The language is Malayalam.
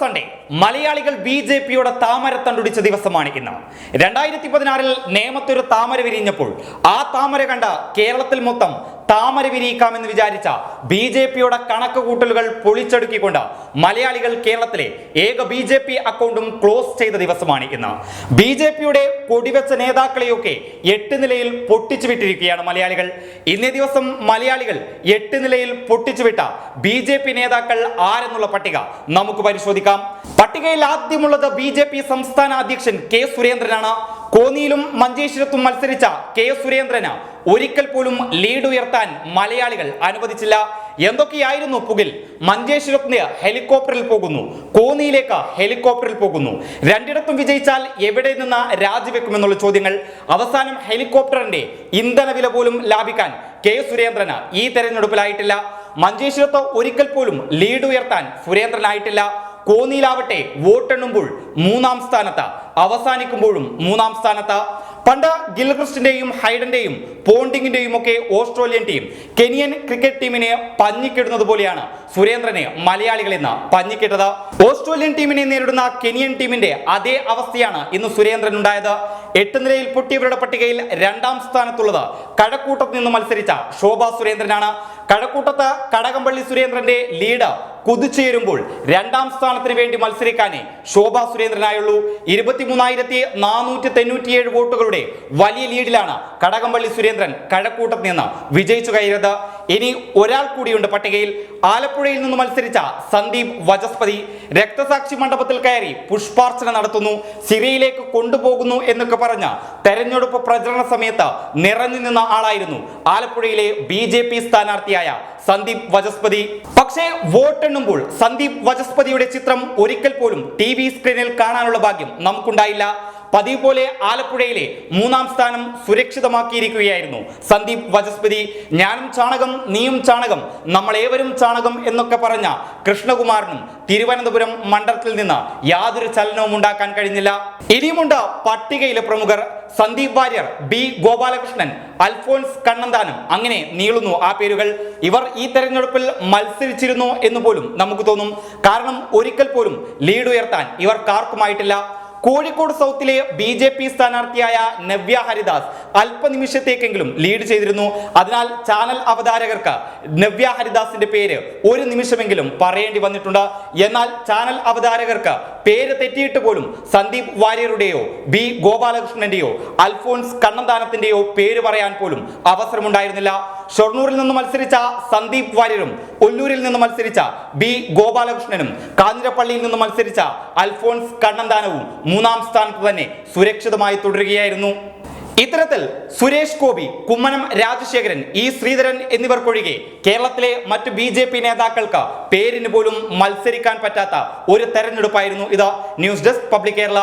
സൺഡേ മലയാളികൾ ബി ജെ പിയുടെ താമര തണ്ടുടിച്ച ദിവസമാണ് ഇന്ന്. രണ്ടായിരത്തി പതിനാറിൽ നേമത്തൊരു താമര വിരിഞ്ഞപ്പോൾ ആ താമര കണ്ട കേരളത്തിൽ മൊത്തം താമര വിരിയിക്കാമെന്ന് വിചാരിച്ച ബി ജെ പിയുടെ കണക്ക് കൂട്ടലുകൾ പൊളിച്ചടുക്കിക്കൊണ്ട് മലയാളികൾ കേരളത്തിലെ ഏക ബി ജെ പി അക്കൗണ്ടും ക്ലോസ് ചെയ്ത ദിവസമാണ് ഇന്ന്. ബി ജെ പിയുടെ കൊടിവെച്ച നേതാക്കളെയൊക്കെ എട്ട് നിലയിൽ പൊട്ടിച്ചു വിട്ടിരിക്കുകയാണ് മലയാളികൾ. ഇന്നേ ദിവസം മലയാളികൾ എട്ട് നിലയിൽ പൊട്ടിച്ചു വിട്ട ബി ജെ പി നേതാക്കൾ ആരെന്നുള്ള പട്ടിക നമുക്ക് പരിശോധിക്കാം. പട്ടികയിൽ ആദ്യമുള്ളത് ബി ജെ പി സംസ്ഥാന അധ്യക്ഷൻ കെ സുരേന്ദ്രനാണ്. കോന്നിയിലും മഞ്ചേശ്വരത്തും മത്സരിച്ച കെ എസ് സുരേന്ദ്രന് ഒരിക്കൽ പോലും ലീഡ് ഉയർത്താൻ മലയാളികൾ അനുവദിച്ചില്ല. എന്തൊക്കെയായിരുന്നു പുകിൽ? മഞ്ചേശ്വരത്തിന് ഹെലികോപ്റ്ററിൽ പോകുന്നു. കോന്നിയിലേക്ക് ഹെലികോപ്റ്ററിൽ പോകുന്നു. രണ്ടിടത്തും വിജയിച്ചാൽ എവിടെ നിന്ന് രാജിവെക്കുമെന്നുള്ള ചോദ്യങ്ങൾ. അവസാനം ഹെലികോപ്റ്ററിന്റെ ഇന്ധന വില പോലും ലാഭിക്കാൻ കെ സുരേന്ദ്രന് ഈ തെരഞ്ഞെടുപ്പിലായിട്ടില്ല. മഞ്ചേശ്വരത്ത് ഒരിക്കൽ പോലും ലീഡ് ഉയർത്താൻ സുരേന്ദ്രനായിട്ടില്ല. കോന്നിയിലാവട്ടെ വോട്ടെണ്ണുമ്പോൾ മൂന്നാം സ്ഥാനത്ത് അവസാനിക്കുമ്പോഴും മൂന്നാം സ്ഥാനത്ത്. പണ്ട് ഗിൽക്രിസ്റ്റിന്റെയും ഹൈഡന്റെയും പോണ്ടിങ്ങിന്റെയും ഒക്കെ ഓസ്ട്രേലിയൻ ടീം കെനിയൻ ക്രിക്കറ്റ് ടീമിനെ പഞ്ഞിക്കിടുന്നത് പോലെയാണ് സുരേന്ദ്രനെ മലയാളികൾ ഇന്ന് പഞ്ഞിക്കിട്ടത്. ഓസ്ട്രേലിയൻ ടീമിനെ നേരിടുന്ന കെനിയൻ ടീമിന്റെ അതേ അവസ്ഥയാണ് ഇന്ന് സുരേന്ദ്രൻ ഉണ്ടായത്. എട്ട് നിലയിൽ പൊട്ടിയവരുടെ പട്ടികയിൽ രണ്ടാം സ്ഥാനത്തുള്ളത് കഴക്കൂട്ടത്ത് നിന്ന് മത്സരിച്ച ശോഭ സുരേന്ദ്രനാണ്. കഴക്കൂട്ടത്ത് കടകംപള്ളി സുരേന്ദ്രന്റെ ലീഡ് കുതിച്ചുയരുമ്പോൾ രണ്ടാം സ്ഥാനത്തിന് വേണ്ടി മത്സരിക്കാനേ ശോഭാ സുരേന്ദ്രനായുള്ളൂ. ഇരുപത്തിമൂന്നായിരത്തി നാനൂറ്റി തൊണ്ണൂറ്റിയേഴ് വോട്ടുകളുടെ വലിയ ലീഡിലാണ് കടകംപള്ളി സുരേന്ദ്രൻ കഴക്കൂട്ടത്ത് നിന്ന് വിജയിച്ചു കയറിയത്. ഇനി ഒരാൾ കൂടിയുണ്ട് പട്ടികയിൽ. ആലപ്പുഴയിൽ നിന്ന് മത്സരിച്ച സന്ദീപ് വചസ്പതി രക്തസാക്ഷി മണ്ഡപത്തിൽ കയറി പുഷ്പാർച്ചന നടത്തുന്നു. സിറിയയിലേക്ക് കൊണ്ടുപോകുന്നു എന്നൊക്കെ പറഞ്ഞ തെരഞ്ഞെടുപ്പ് പ്രചരണ സമയത്ത് നിറഞ്ഞു നിന്ന ആളായിരുന്നു ആലപ്പുഴയിലെ ബി ജെ പി സ്ഥാനാർത്ഥിയായ സന്ദീപ് വചസ്പതി പക്ഷേ വോട്ടെണ്ണുമ്പോൾ സന്ദീപ് വചസ്പതിയുടെ ചിത്രം ഒരിക്കൽ പോലും ടി വി സ്ക്രീനിൽ കാണാനുള്ള ഭാഗ്യം നമുക്കുണ്ടായില്ല. പതിവ് പോലെ ആലപ്പുഴയിലെ മൂന്നാം സ്ഥാനം സുരക്ഷിതമാക്കിയിരിക്കുകയായിരുന്നു. സന്ദീപ് വചസ്പതി ഞാനും ചാണകം നീയും ചാണകം നമ്മളേവരും ചാണകം എന്നൊക്കെ പറഞ്ഞ കൃഷ്ണകുമാറിനും തിരുവനന്തപുരം മണ്ഡലത്തിൽ നിന്ന് യാതൊരു ചലനവും ഉണ്ടാക്കാൻ കഴിഞ്ഞില്ല. ഇനിയുമുണ്ട് പട്ടികയിലെ പ്രമുഖർ സന്ദീപ് വാര്യർ ബി ഗോപാലകൃഷ്ണൻ അൽഫോൻസ് കണ്ണന്താനം. അങ്ങനെ നീളുന്നു ആ പേരുകൾ. ഇവർ ഈ തെരഞ്ഞെടുപ്പിൽ മത്സരിച്ചിരുന്നു എന്ന് പോലും നമുക്ക് തോന്നും. കാരണം ഒരിക്കൽ പോലും ലീഡ് ഉയർത്താൻ ഇവർക്കാർക്കുമായിട്ടില്ല. കോഴിക്കോട് സൗത്തിലെ ബി ജെ പി സ്ഥാനാർത്ഥിയായ നവ്യ ഹരിദാസ്. അല്പനിമിഷത്തേക്കെങ്കിലും ലീഡ് ചെയ്തിരുന്നു. അതിനാൽ ചാനൽ അവതാരകർക്ക് നവ്യ ഹരിദാസിന്റെ പേര് ഒരു നിമിഷമെങ്കിലും പറയേണ്ടി വന്നിട്ടുണ്ട്. എന്നാൽ ചാനൽ അവതാരകർക്ക് പേര് തെറ്റിയിട്ട് പോലും സന്ദീപ് വാര്യരുടെയോ ബി ഗോപാലകൃഷ്ണന്റെയോ അൽഫോൺസ് കണ്ണന്താനത്തിന്റെയോ പേര് പറയാൻ പോലും അവസരമുണ്ടായിരുന്നില്ല. ഷൊർണൂരിൽ നിന്ന് മത്സരിച്ച സന്ദീപ് വാര്യരും ഒല്ലൂരിൽ നിന്ന് മത്സരിച്ച ബി ഗോപാലകൃഷ്ണനും കാഞ്ഞിരപ്പള്ളിയിൽ നിന്ന് മത്സരിച്ച അൽഫോൺസ് കണ്ണന്താനവും മൂന്നാം സ്ഥാനത്ത് തന്നെ സുരക്ഷിതമായി തുടരുകയായിരുന്നു. ഇത്തരത്തിൽ സുരേഷ് ഗോപി കുമ്മനം രാജശേഖരൻ ഇ ശ്രീധരൻ എന്നിവർക്കൊഴികെ കേരളത്തിലെ മറ്റ് ബി ജെ പി നേതാക്കൾക്ക് പേരിന് പോലും മത്സരിക്കാൻ പറ്റാത്ത ഒരു തെരഞ്ഞെടുപ്പായിരുന്നു ഇത്. News desk public Kerala.